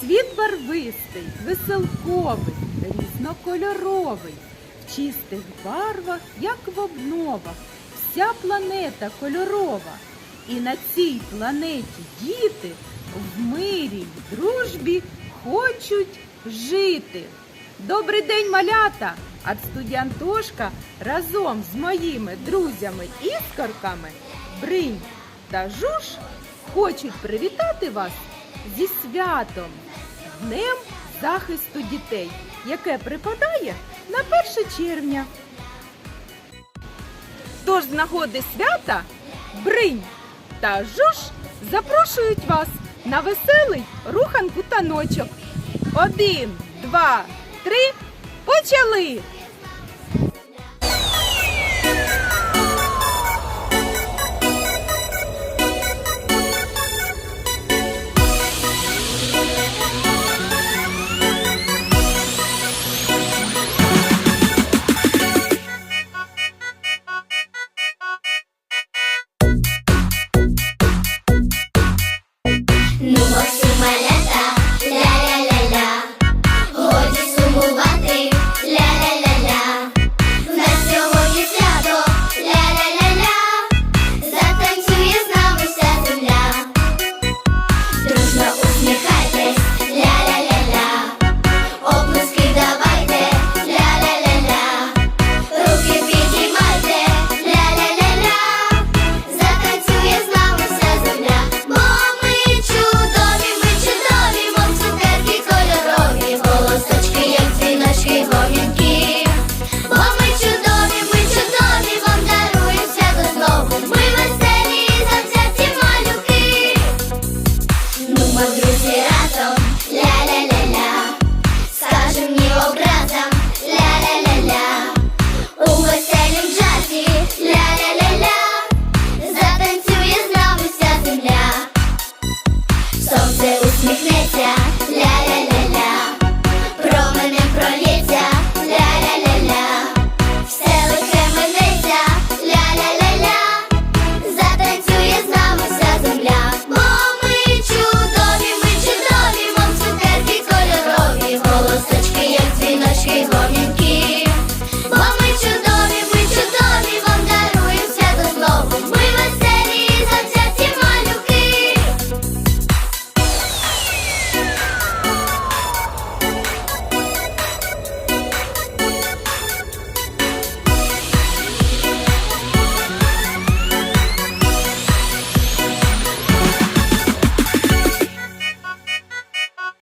Світ барвистий, веселковий, різнокольоровий, в чистих барвах, як в обновах, вся планета кольорова. І на цій планеті діти в мирі й дружбі хочуть жити. Добрий день, малята! Артстудія Антошка разом з моїми друзями іскорками Бринь та Жуж хочуть привітати вас зі святом Днем захисту дітей, яке припадає на 1 червня. Тож з нагоди свята Бринь та Жуж запрошують вас на веселий руханку таночок. Один, два, три, почали! No more.